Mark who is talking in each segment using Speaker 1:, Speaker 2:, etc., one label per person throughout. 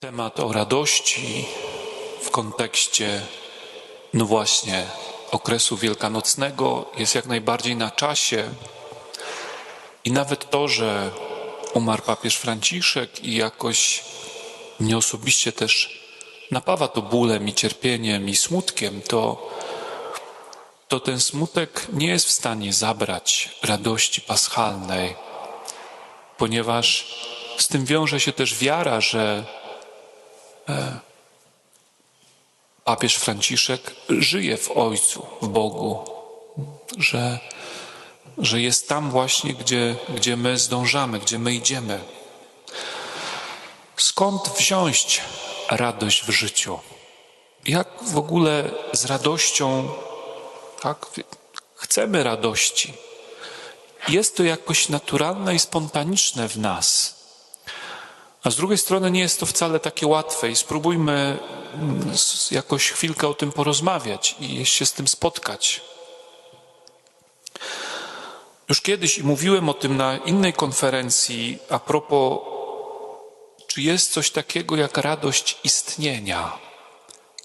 Speaker 1: Temat o radości w kontekście, no właśnie, okresu wielkanocnego jest jak najbardziej na czasie. I nawet to, że umarł papież Franciszek i jakoś mnie osobiście też napawa to bólem i cierpieniem i smutkiem, to, to ten smutek nie jest w stanie zabrać radości paschalnej, ponieważ z tym wiąże się też wiara, że papież Franciszek żyje w Ojcu, w Bogu, że, że jest tam właśnie, gdzie, gdzie my zdążamy, gdzie my idziemy. Skąd wziąć radość w życiu? Jak w ogóle z radością, tak? Chcemy radości. Jest to jakoś naturalne i spontaniczne w nas. A z drugiej strony nie jest to wcale takie łatwe i spróbujmy mm, jakoś chwilkę o tym porozmawiać i się z tym spotkać. Już kiedyś i mówiłem o tym na innej konferencji a propos, czy jest coś takiego jak radość istnienia.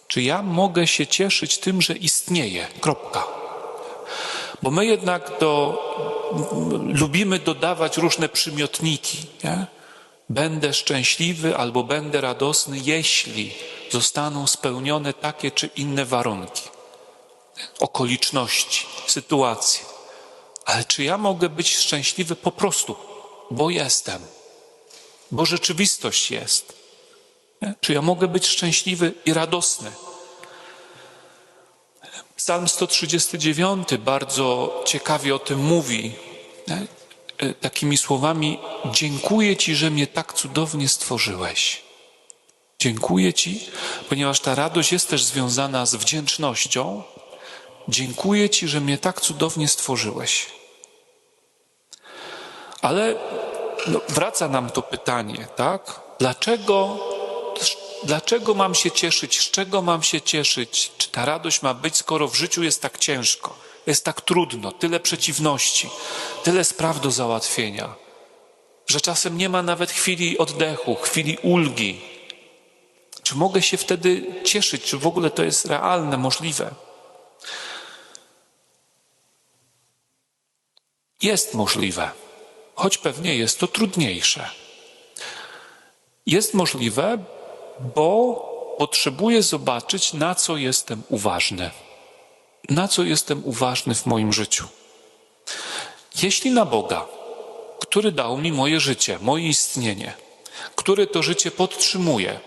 Speaker 1: Czy ja mogę się cieszyć tym, że istnieję? Kropka. Bo my jednak do, lubimy dodawać różne przymiotniki. Nie? Będę szczęśliwy albo będę radosny, jeśli zostaną spełnione takie czy inne warunki, okoliczności, sytuacje. Ale czy ja mogę być szczęśliwy po prostu, bo jestem, bo rzeczywistość jest? Czy ja mogę być szczęśliwy i radosny? Psalm 139 bardzo ciekawie o tym mówi. E, Takimi słowami: Dziękuję Ci, że mnie tak cudownie stworzyłeś. Dziękuję Ci, ponieważ ta radość jest też związana z wdzięcznością. Dziękuję Ci, że mnie tak cudownie stworzyłeś. Ale no, wraca nam to pytanie, tak? Dlaczego, dlaczego mam się cieszyć? Z czego mam się cieszyć? Czy ta radość ma być, skoro w życiu jest tak ciężko, jest tak trudno, tyle przeciwności, tyle spraw do załatwienia, że czasem nie ma nawet chwili oddechu, chwili ulgi? Czy mogę się wtedy cieszyć? Czy w ogóle to jest realne, możliwe? Jest możliwe, choć pewnie jest to trudniejsze. Jest możliwe, bo potrzebuję zobaczyć, na co jestem uważny. Na co jestem uważny w moim życiu. Jeśli na Boga, który dał mi moje życie, moje istnienie, który to życie podtrzymuje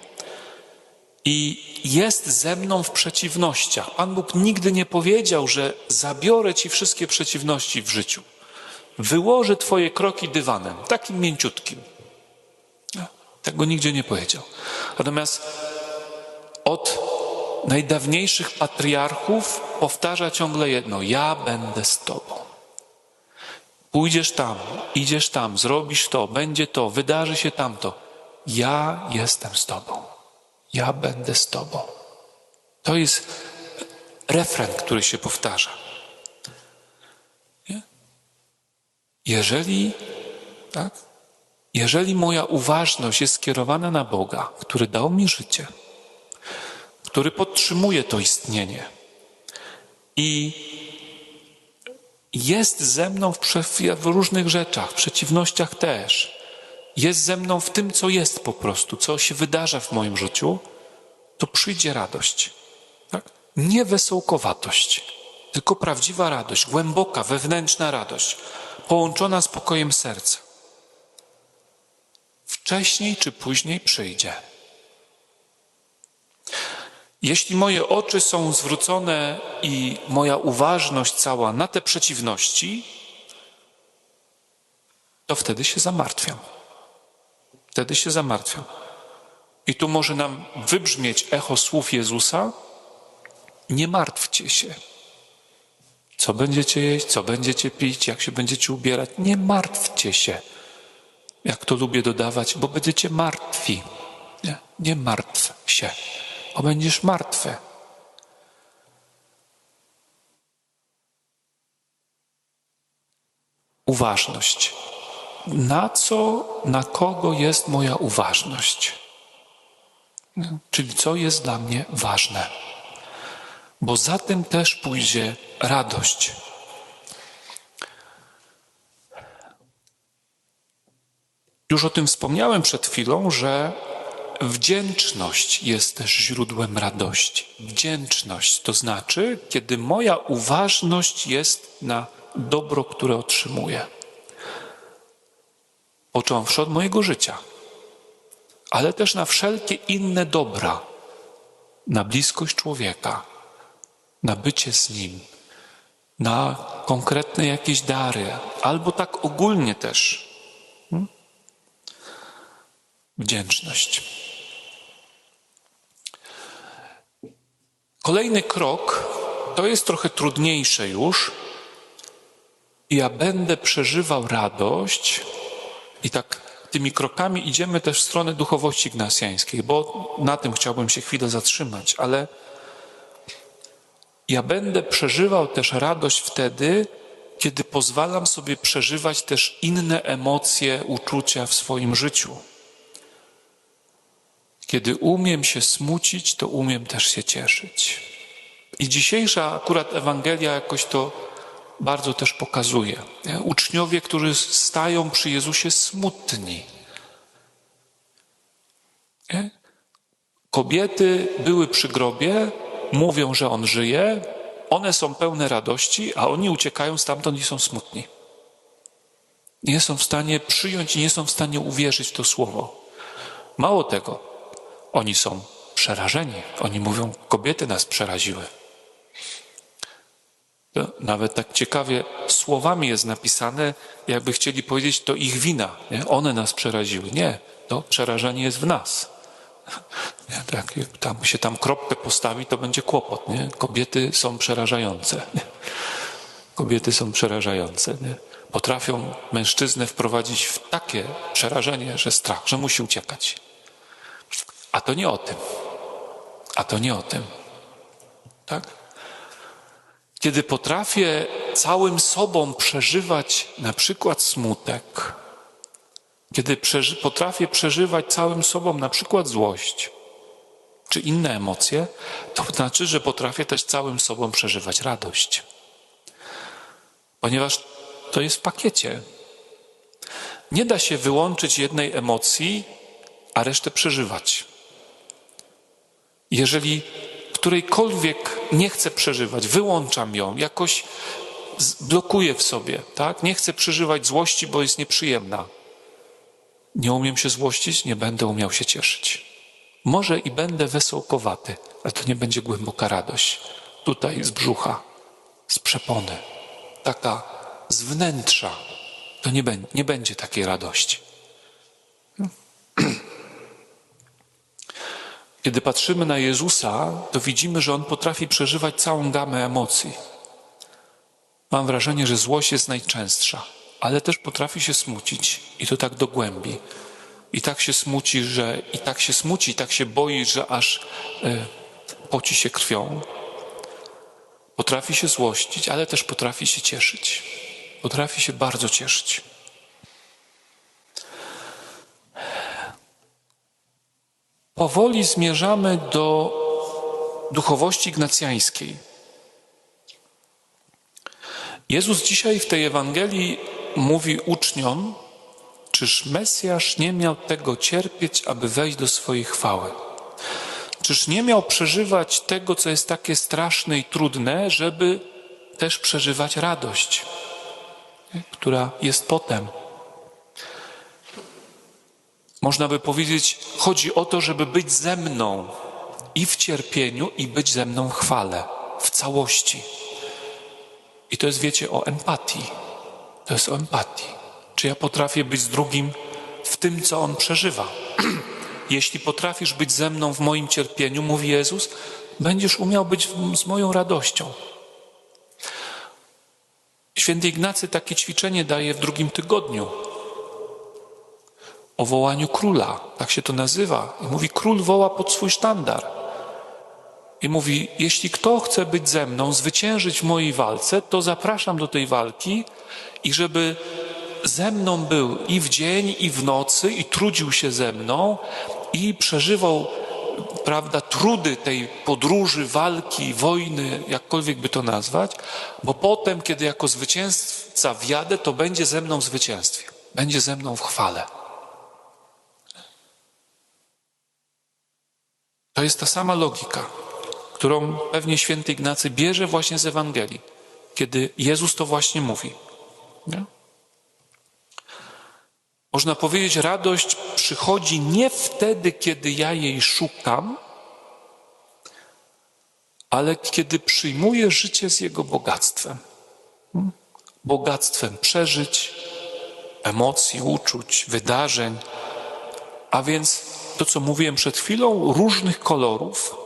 Speaker 1: i jest ze mną w przeciwnościach. Pan Bóg nigdy nie powiedział, że zabiorę ci wszystkie przeciwności w życiu. Wyłożę twoje kroki dywanem, takim mięciutkim. Tego nigdzie nie powiedział. Natomiast od najdawniejszych patriarchów powtarza ciągle jedno: Ja będę z Tobą. Pójdziesz tam, idziesz tam, zrobisz to, będzie to, wydarzy się tamto. Ja jestem z Tobą. Ja będę z Tobą. To jest refren, który się powtarza. Nie? Jeżeli, tak? Jeżeli moja uważność jest skierowana na Boga, który dał mi życie, który podtrzymuje to istnienie i jest ze mną w, w różnych rzeczach, w przeciwnościach też, jest ze mną w tym, co jest po prostu, co się wydarza w moim życiu, to przyjdzie radość. Tak? Nie wesołkowatość, tylko prawdziwa radość, głęboka, wewnętrzna radość, połączona z pokojem serca wcześniej czy później przyjdzie. Jeśli moje oczy są zwrócone i moja uważność cała na te przeciwności, to wtedy się zamartwiam. Wtedy się zamartwiam. I tu może nam wybrzmieć echo słów Jezusa: Nie martwcie się. Co będziecie jeść, co będziecie pić, jak się będziecie ubierać? Nie martwcie się jak to lubię dodawać, bo będziecie martwi. Nie, nie martw się, bo będziesz martwy. Uważność. Na co, na kogo jest moja uważność? Czyli co jest dla mnie ważne. Bo za tym też pójdzie radość. Już o tym wspomniałem przed chwilą, że wdzięczność jest też źródłem radości. Wdzięczność to znaczy, kiedy moja uważność jest na dobro, które otrzymuję. Począwszy od mojego życia, ale też na wszelkie inne dobra, na bliskość człowieka, na bycie z nim, na konkretne jakieś dary, albo tak ogólnie też. Wdzięczność. Kolejny krok to jest trochę trudniejsze już. Ja będę przeżywał radość i tak tymi krokami idziemy też w stronę duchowości ignacjańskiej, bo na tym chciałbym się chwilę zatrzymać, ale ja będę przeżywał też radość wtedy, kiedy pozwalam sobie przeżywać też inne emocje, uczucia w swoim życiu. Kiedy umiem się smucić, to umiem też się cieszyć. I dzisiejsza akurat Ewangelia jakoś to bardzo też pokazuje. Uczniowie, którzy stają przy Jezusie smutni. Kobiety były przy grobie, mówią, że on żyje, one są pełne radości, a oni uciekają stamtąd i są smutni. Nie są w stanie przyjąć i nie są w stanie uwierzyć w to słowo. Mało tego, oni są przerażeni. Oni mówią, kobiety nas przeraziły. Nawet tak ciekawie słowami jest napisane, jakby chcieli powiedzieć, to ich wina. Nie? One nas przeraziły. Nie, to przerażenie jest w nas. Tak, jak tam się tam kropkę postawi, to będzie kłopot. Nie? Kobiety są przerażające. Nie? Kobiety są przerażające. Nie? Potrafią mężczyznę wprowadzić w takie przerażenie, że strach, że musi uciekać. A to nie o tym. A to nie o tym. Tak? Kiedy potrafię całym sobą przeżywać na przykład smutek, kiedy przeży potrafię przeżywać całym sobą na przykład złość czy inne emocje, to znaczy, że potrafię też całym sobą przeżywać radość. Ponieważ to jest w pakiecie. Nie da się wyłączyć jednej emocji, a resztę przeżywać. Jeżeli którejkolwiek nie chcę przeżywać, wyłączam ją, jakoś blokuję w sobie, tak? Nie chcę przeżywać złości, bo jest nieprzyjemna. Nie umiem się złościć, nie będę umiał się cieszyć. Może i będę wesołkowaty, ale to nie będzie głęboka radość. Tutaj z brzucha, z przepony, taka z wnętrza, to nie, nie będzie takiej radości. Kiedy patrzymy na Jezusa, to widzimy, że On potrafi przeżywać całą gamę emocji. Mam wrażenie, że złość jest najczęstsza, ale też potrafi się smucić i to tak do głębi. I tak się smuci, że i tak się smuci, i tak się boi, że aż y, poci się krwią. Potrafi się złościć, ale też potrafi się cieszyć. Potrafi się bardzo cieszyć. Powoli zmierzamy do duchowości ignacjańskiej. Jezus dzisiaj w tej Ewangelii mówi uczniom, czyż Mesjasz nie miał tego cierpieć, aby wejść do swojej chwały? Czyż nie miał przeżywać tego, co jest takie straszne i trudne, żeby też przeżywać radość, która jest potem? Można by powiedzieć, chodzi o to, żeby być ze mną i w cierpieniu, i być ze mną w chwale, w całości. I to jest, wiecie, o empatii. To jest o empatii. Czy ja potrafię być z drugim w tym, co on przeżywa? Jeśli potrafisz być ze mną w moim cierpieniu, mówi Jezus, będziesz umiał być z moją radością. Święty Ignacy takie ćwiczenie daje w drugim tygodniu o wołaniu króla, tak się to nazywa. I mówi, król woła pod swój sztandar. I mówi, jeśli kto chce być ze mną, zwyciężyć w mojej walce, to zapraszam do tej walki i żeby ze mną był i w dzień, i w nocy, i trudził się ze mną, i przeżywał prawda, trudy tej podróży, walki, wojny, jakkolwiek by to nazwać, bo potem, kiedy jako zwycięzca wjadę, to będzie ze mną w zwycięstwie, będzie ze mną w chwale. To jest ta sama logika, którą pewnie święty Ignacy bierze właśnie z Ewangelii, kiedy Jezus to właśnie mówi. Nie? Można powiedzieć, radość przychodzi nie wtedy, kiedy ja jej szukam, ale kiedy przyjmuję życie z jego bogactwem. Hmm? Bogactwem przeżyć, emocji, uczuć, wydarzeń, a więc to, co mówiłem przed chwilą, różnych kolorów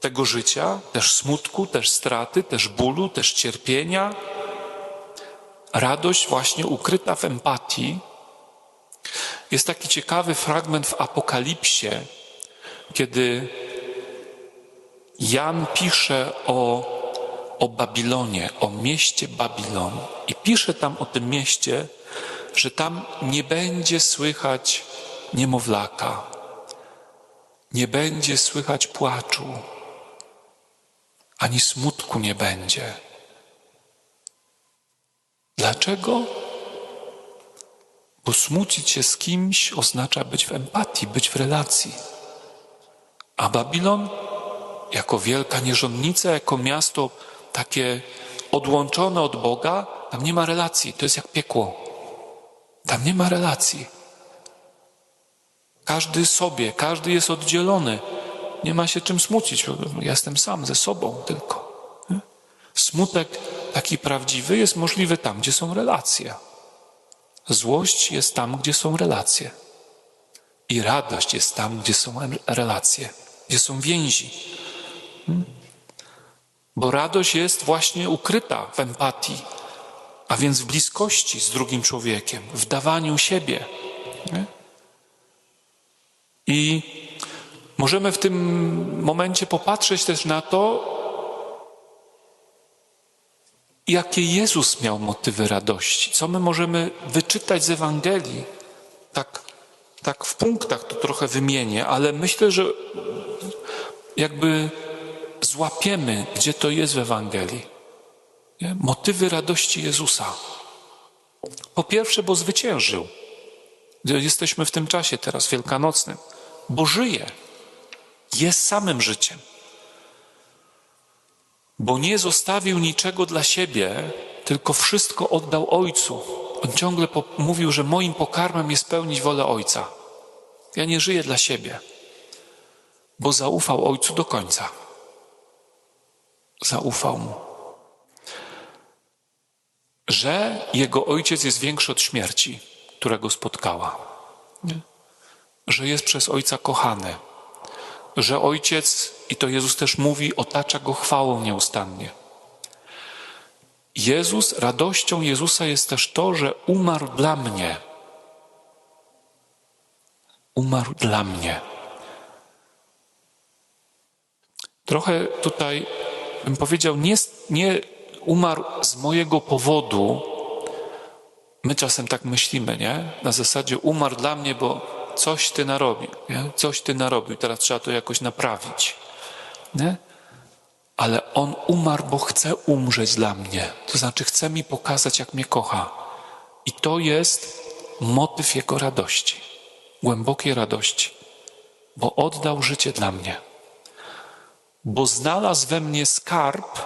Speaker 1: tego życia, też smutku, też straty, też bólu, też cierpienia. Radość właśnie ukryta w empatii. Jest taki ciekawy fragment w Apokalipsie, kiedy Jan pisze o, o Babilonie, o mieście Babilon i pisze tam o tym mieście, że tam nie będzie słychać niemowlaka. Nie będzie słychać płaczu, ani smutku nie będzie. Dlaczego? Bo smucić się z kimś oznacza być w empatii, być w relacji. A Babilon, jako wielka nierządnica, jako miasto takie odłączone od Boga, tam nie ma relacji. To jest jak piekło. Tam nie ma relacji. Każdy sobie, każdy jest oddzielony. Nie ma się czym smucić. Ja jestem sam ze sobą tylko. Smutek taki prawdziwy jest możliwy tam, gdzie są relacje. Złość jest tam, gdzie są relacje. I radość jest tam, gdzie są relacje, gdzie są więzi. Bo radość jest właśnie ukryta w empatii, a więc w bliskości z drugim człowiekiem, w dawaniu siebie. Nie? I możemy w tym momencie popatrzeć też na to, jakie Jezus miał motywy radości, co my możemy wyczytać z Ewangelii. Tak, tak w punktach to trochę wymienię, ale myślę, że jakby złapiemy, gdzie to jest w Ewangelii. Nie? Motywy radości Jezusa. Po pierwsze, bo zwyciężył. Jesteśmy w tym czasie teraz wielkanocnym, bo żyje. Jest samym życiem. Bo nie zostawił niczego dla siebie, tylko wszystko oddał Ojcu. On ciągle mówił, że moim pokarmem jest pełnić wolę Ojca. Ja nie żyję dla siebie, bo zaufał Ojcu do końca. Zaufał mu. Że jego ojciec jest większy od śmierci która go spotkała. Nie? Że jest przez Ojca kochany. Że Ojciec, i to Jezus też mówi, otacza go chwałą nieustannie. Jezus, radością Jezusa jest też to, że umarł dla mnie. Umarł dla mnie. Trochę tutaj bym powiedział, nie, nie umarł z mojego powodu, My czasem tak myślimy, nie? Na zasadzie umarł dla mnie, bo coś ty narobił, nie? Coś ty narobił, teraz trzeba to jakoś naprawić. Nie? Ale on umarł, bo chce umrzeć dla mnie. To znaczy chce mi pokazać, jak mnie kocha. I to jest motyw jego radości, głębokiej radości, bo oddał życie dla mnie. Bo znalazł we mnie skarb,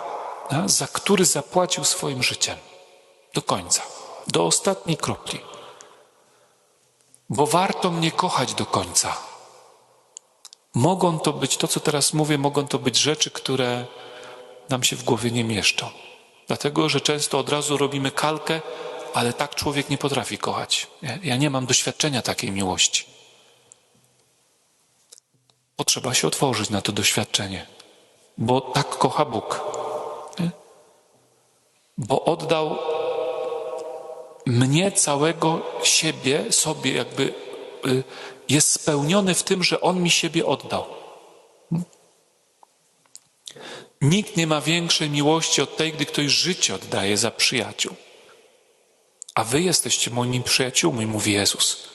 Speaker 1: za który zapłacił swoim życiem do końca do ostatniej kropli. Bo warto mnie kochać do końca. Mogą to być, to co teraz mówię, mogą to być rzeczy, które nam się w głowie nie mieszczą. Dlatego, że często od razu robimy kalkę, ale tak człowiek nie potrafi kochać. Ja nie mam doświadczenia takiej miłości. Potrzeba się otworzyć na to doświadczenie, bo tak kocha Bóg. Bo oddał mnie całego siebie, sobie jakby y, jest spełniony w tym, że On mi siebie oddał. Nikt nie ma większej miłości od tej, gdy ktoś życie oddaje za przyjaciół. A wy jesteście moimi przyjaciółmi, mówi Jezus.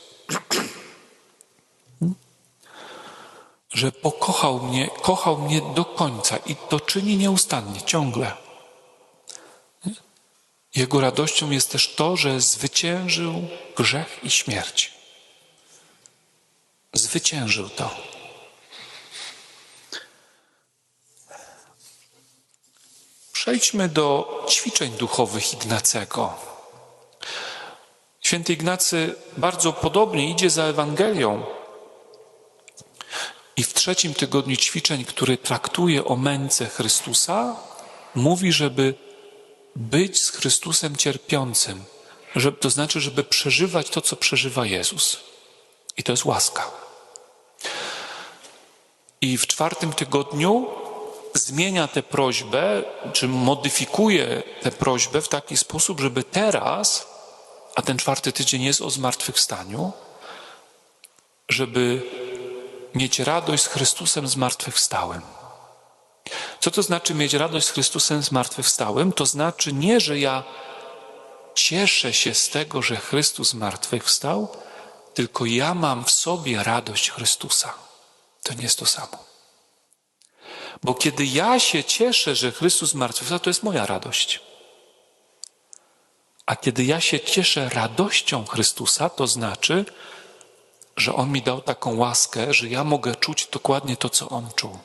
Speaker 1: że pokochał mnie, kochał mnie do końca i to czyni nieustannie, ciągle. Jego radością jest też to, że zwyciężył grzech i śmierć. Zwyciężył to. Przejdźmy do ćwiczeń duchowych Ignacego. Święty Ignacy bardzo podobnie idzie za Ewangelią. I w trzecim tygodniu ćwiczeń, który traktuje o męce Chrystusa, mówi, żeby być z Chrystusem cierpiącym, to znaczy, żeby przeżywać to, co przeżywa Jezus. I to jest łaska. I w czwartym tygodniu zmienia tę prośbę, czy modyfikuje tę prośbę w taki sposób, żeby teraz, a ten czwarty tydzień jest o zmartwychwstaniu, żeby mieć radość z Chrystusem zmartwychwstałym. Co to znaczy mieć radość z Chrystusem zmartwychwstałym? To znaczy nie, że ja cieszę się z tego, że Chrystus zmartwychwstał, tylko ja mam w sobie radość Chrystusa. To nie jest to samo. Bo kiedy ja się cieszę, że Chrystus zmartwychwstał, to jest moja radość. A kiedy ja się cieszę radością Chrystusa, to znaczy, że On mi dał taką łaskę, że ja mogę czuć dokładnie to, co On czuł.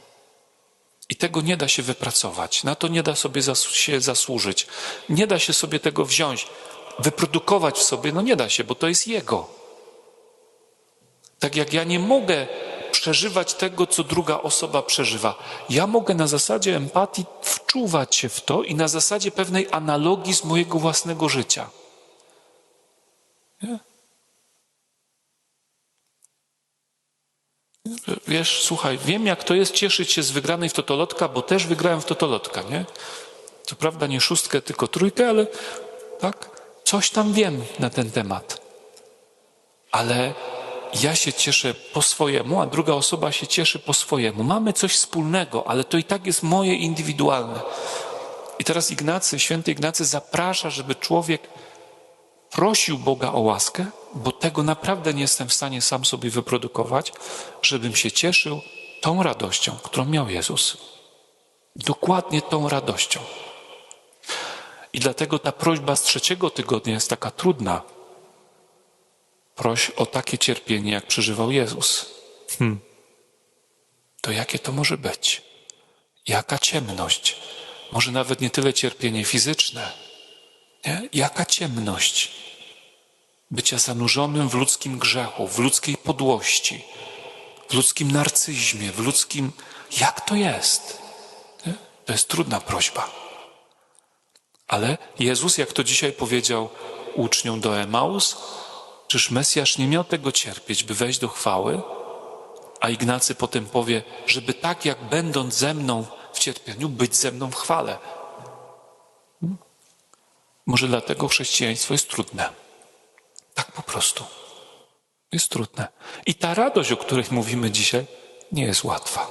Speaker 1: I tego nie da się wypracować, na to nie da sobie się zasłużyć, nie da się sobie tego wziąć, wyprodukować w sobie, no nie da się, bo to jest Jego. Tak jak ja nie mogę przeżywać tego, co druga osoba przeżywa. Ja mogę na zasadzie empatii wczuwać się w to i na zasadzie pewnej analogii z mojego własnego życia. Nie? Wiesz, słuchaj, wiem jak to jest cieszyć się z wygranej w totolotka, bo też wygrałem w totolotka, nie? Co prawda nie szóstkę, tylko trójkę, ale tak, coś tam wiem na ten temat. Ale ja się cieszę po swojemu, a druga osoba się cieszy po swojemu. Mamy coś wspólnego, ale to i tak jest moje indywidualne. I teraz Ignacy, święty Ignacy zaprasza, żeby człowiek prosił Boga o łaskę, bo tego naprawdę nie jestem w stanie sam sobie wyprodukować, żebym się cieszył tą radością, którą miał Jezus. Dokładnie tą radością. I dlatego ta prośba z trzeciego tygodnia jest taka trudna, Proś o takie cierpienie, jak przeżywał Jezus. Hmm. To jakie to może być? Jaka ciemność? Może nawet nie tyle cierpienie fizyczne. Nie? Jaka ciemność bycia zanurzonym w ludzkim grzechu, w ludzkiej podłości, w ludzkim narcyzmie, w ludzkim. Jak to jest? To jest trudna prośba. Ale Jezus, jak to dzisiaj powiedział uczniom do Emaus, Czyż Mesjasz nie miał tego cierpieć, by wejść do chwały? A Ignacy potem powie, żeby tak jak będąc ze mną w cierpieniu, być ze mną w chwale. Hmm? Może dlatego chrześcijaństwo jest trudne. Tak po prostu. Jest trudne. I ta radość, o której mówimy dzisiaj, nie jest łatwa.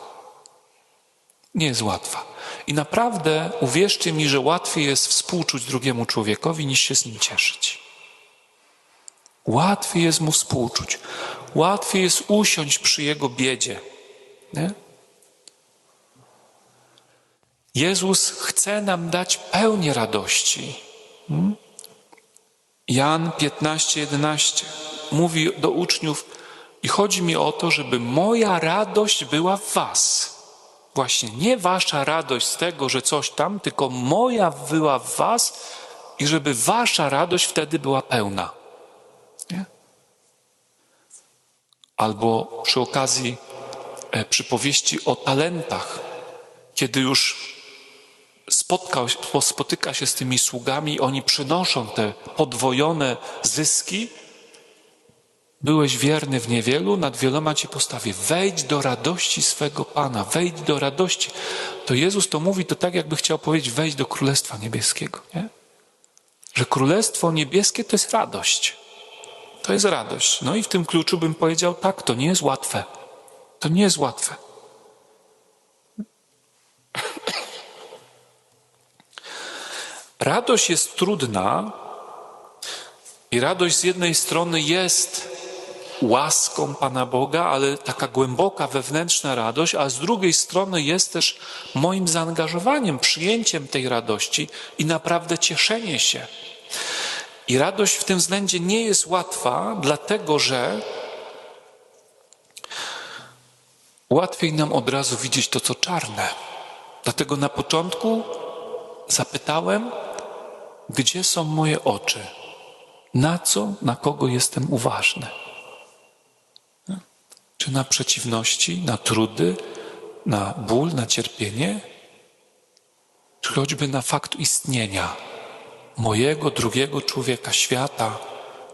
Speaker 1: Nie jest łatwa. I naprawdę uwierzcie mi, że łatwiej jest współczuć drugiemu człowiekowi, niż się z nim cieszyć. Łatwiej jest mu współczuć. Łatwiej jest usiąść przy jego biedzie. Nie? Jezus chce nam dać pełnię radości. Hmm? Jan 15, 11 mówi do uczniów i chodzi mi o to, żeby moja radość była w was. Właśnie nie wasza radość z tego, że coś tam, tylko moja była w was i żeby wasza radość wtedy była pełna. Nie? Albo przy okazji e, przypowieści o talentach, kiedy już spotkał, spotyka się z tymi sługami, oni przynoszą te podwojone zyski. Byłeś wierny w niewielu, nad wieloma ci postawię. Wejdź do radości swego Pana, wejdź do radości. To Jezus to mówi, to tak jakby chciał powiedzieć, wejdź do Królestwa Niebieskiego. Nie? Że Królestwo Niebieskie to jest radość. To jest radość. No i w tym kluczu bym powiedział, tak, to nie jest łatwe. To nie jest łatwe. Radość jest trudna i radość z jednej strony jest łaską Pana Boga, ale taka głęboka wewnętrzna radość, a z drugiej strony jest też moim zaangażowaniem, przyjęciem tej radości i naprawdę cieszenie się. I radość w tym względzie nie jest łatwa, dlatego że łatwiej nam od razu widzieć to, co czarne. Dlatego na początku zapytałem, gdzie są moje oczy? Na co, na kogo jestem uważny? Czy na przeciwności, na trudy, na ból, na cierpienie? Czy choćby na fakt istnienia mojego, drugiego człowieka, świata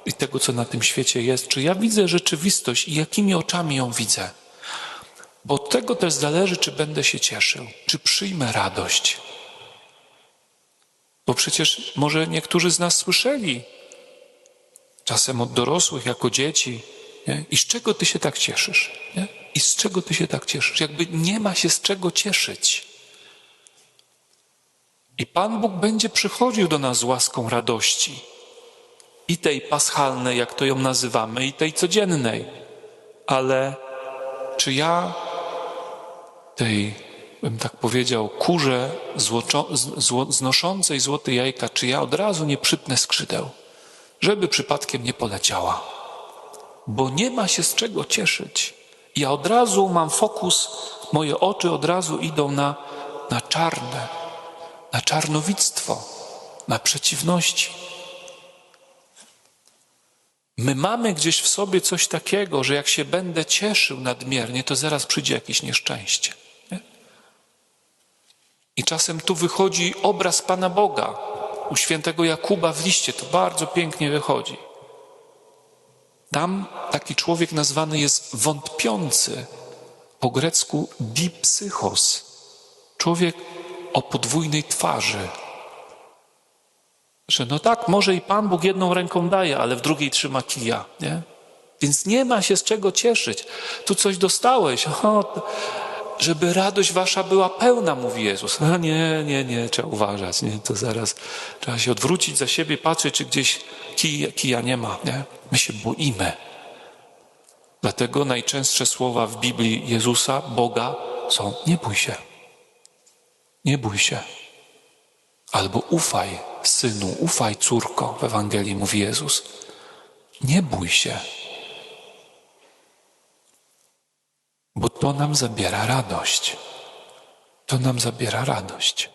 Speaker 1: i tego, co na tym świecie jest? Czy ja widzę rzeczywistość i jakimi oczami ją widzę? Bo od tego też zależy, czy będę się cieszył, czy przyjmę radość. Bo przecież może niektórzy z nas słyszeli, czasem od dorosłych, jako dzieci, nie? i z czego ty się tak cieszysz? Nie? I z czego ty się tak cieszysz? Jakby nie ma się z czego cieszyć. I Pan Bóg będzie przychodził do nas z łaską radości. I tej paschalnej, jak to ją nazywamy, i tej codziennej. Ale czy ja tej, bym tak powiedział, kurze złoczo, zło, znoszącej złote jajka, czy ja od razu nie przypnę skrzydeł, żeby przypadkiem nie poleciała? Bo nie ma się z czego cieszyć. Ja od razu mam fokus, moje oczy od razu idą na, na czarne, na czarnowictwo, na przeciwności. My mamy gdzieś w sobie coś takiego, że jak się będę cieszył nadmiernie, to zaraz przyjdzie jakieś nieszczęście. I czasem tu wychodzi obraz Pana Boga. U świętego Jakuba w liście to bardzo pięknie wychodzi. Tam taki człowiek nazwany jest wątpiący, po grecku dipsychos. Człowiek o podwójnej twarzy. Że no tak, może i Pan Bóg jedną ręką daje, ale w drugiej trzyma kija, nie? Więc nie ma się z czego cieszyć. Tu coś dostałeś, o, żeby radość wasza była pełna, mówi Jezus. A nie, nie, nie, trzeba uważać, nie, to zaraz trzeba się odwrócić za siebie, patrzeć, czy gdzieś kija, kija nie ma, nie? My się boimy. Dlatego najczęstsze słowa w Biblii Jezusa, Boga są nie bój się. Nie bój się. Albo ufaj, synu, ufaj, córko, w Ewangelii mówi Jezus. Nie bój się. Bo to nam zabiera radość. To nam zabiera radość.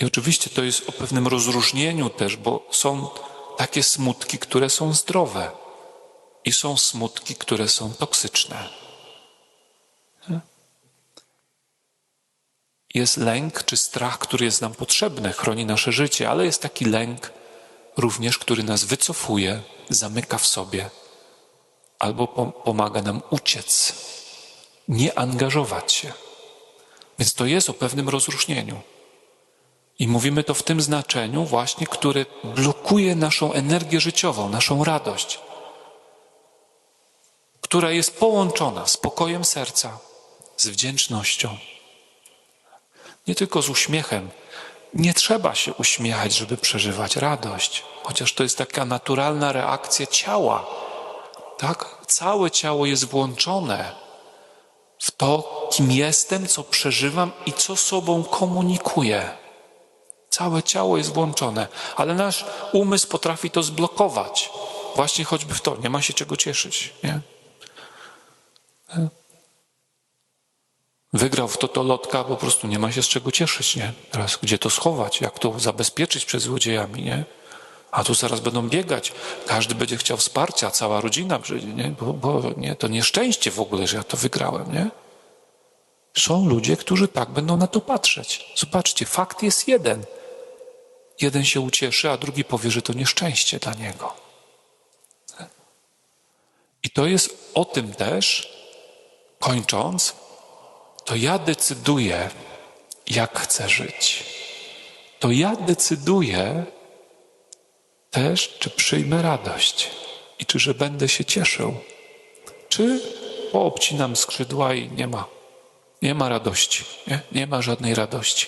Speaker 1: I oczywiście to jest o pewnym rozróżnieniu też, bo są takie smutki, które są zdrowe i są smutki, które są toksyczne. Jest lęk czy strach, który jest nam potrzebny, chroni nasze życie, ale jest taki lęk również, który nas wycofuje, zamyka w sobie albo pomaga nam uciec, nie angażować się. Więc to jest o pewnym rozróżnieniu. I mówimy to w tym znaczeniu właśnie, które blokuje naszą energię życiową, naszą radość, która jest połączona z pokojem serca, z wdzięcznością. Nie tylko z uśmiechem. Nie trzeba się uśmiechać, żeby przeżywać radość, chociaż to jest taka naturalna reakcja ciała. Tak? Całe ciało jest włączone w to, kim jestem, co przeżywam i co sobą komunikuję. Całe ciało jest włączone, ale nasz umysł potrafi to zblokować. Właśnie choćby w to, nie ma się czego cieszyć. Nie? Wygrał w to lotka, po prostu nie ma się z czego cieszyć, nie? Teraz gdzie to schować, jak to zabezpieczyć przed złodziejami, nie? A tu zaraz będą biegać, każdy będzie chciał wsparcia, cała rodzina przyjdzie, nie? Bo, bo nie, to nieszczęście w ogóle, że ja to wygrałem, nie? Są ludzie, którzy tak będą na to patrzeć. Zobaczcie, fakt jest jeden. Jeden się ucieszy, a drugi powie, że to nieszczęście dla niego. I to jest o tym też, kończąc, to ja decyduję, jak chcę żyć. To ja decyduję też, czy przyjmę radość i czy że będę się cieszył, czy poobcinam skrzydła i nie ma, nie ma radości, nie, nie ma żadnej radości.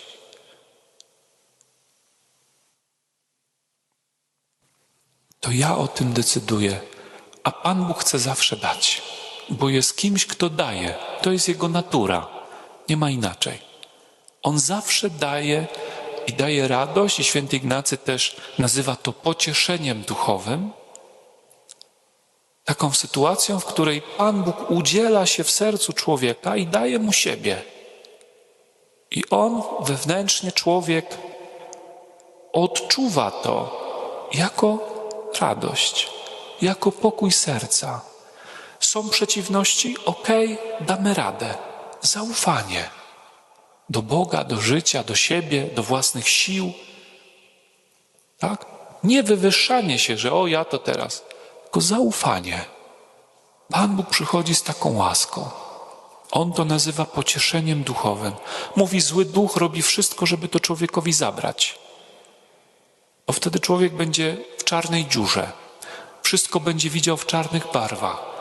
Speaker 1: to ja o tym decyduję, a Pan Bóg chce zawsze dać, bo jest kimś, kto daje. To jest jego natura. Nie ma inaczej. On zawsze daje i daje radość, i święty Ignacy też nazywa to pocieszeniem duchowym. Taką sytuacją, w której Pan Bóg udziela się w sercu człowieka i daje mu siebie. I on wewnętrznie, człowiek, odczuwa to jako radość, jako pokój serca. Są przeciwności, okej, damy radę. Zaufanie do Boga, do życia, do siebie, do własnych sił. Tak? Nie wywyższanie się, że o ja to teraz, tylko zaufanie. Pan Bóg przychodzi z taką łaską. On to nazywa pocieszeniem duchowym. Mówi, zły duch robi wszystko, żeby to człowiekowi zabrać. Bo wtedy człowiek będzie w czarnej dziurze. Wszystko będzie widział w czarnych barwach.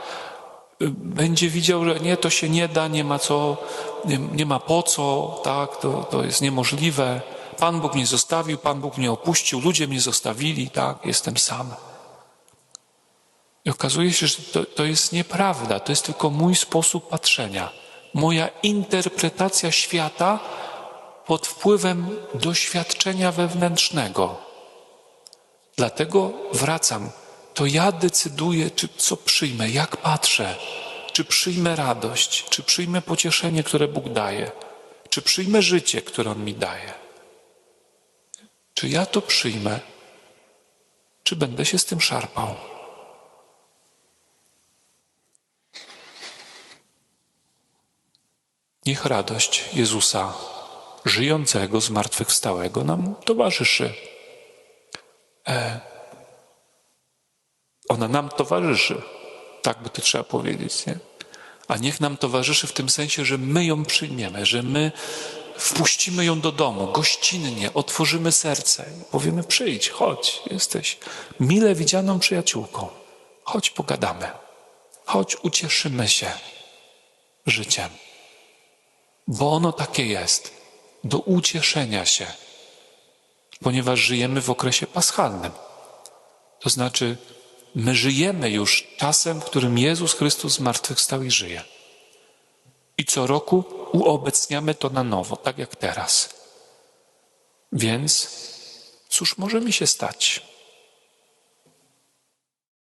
Speaker 1: Będzie widział, że nie, to się nie da, nie ma co, nie, nie ma po co, tak, to, to jest niemożliwe. Pan Bóg mnie zostawił, Pan Bóg mnie opuścił, ludzie mnie zostawili, tak, jestem sam. I okazuje się, że to, to jest nieprawda, to jest tylko mój sposób patrzenia, moja interpretacja świata pod wpływem doświadczenia wewnętrznego. Dlatego wracam. To ja decyduję, czy co przyjmę, jak patrzę, czy przyjmę radość, czy przyjmę pocieszenie, które Bóg daje, czy przyjmę życie, które On mi daje. Czy ja to przyjmę, czy będę się z tym szarpał. Niech radość Jezusa, żyjącego, zmartwychwstałego, nam towarzyszy. E, ona nam towarzyszy, tak by to trzeba powiedzieć, nie? A niech nam towarzyszy w tym sensie, że my ją przyjmiemy, że my wpuścimy ją do domu, gościnnie, otworzymy serce powiemy: przyjdź, chodź, jesteś mile widzianą przyjaciółką. Chodź, pogadamy. Chodź, ucieszymy się życiem. Bo ono takie jest, do ucieszenia się, ponieważ żyjemy w okresie paschalnym. To znaczy, my żyjemy już czasem, w którym Jezus Chrystus zmartwychwstał i żyje. I co roku uobecniamy to na nowo, tak jak teraz. Więc cóż może mi się stać?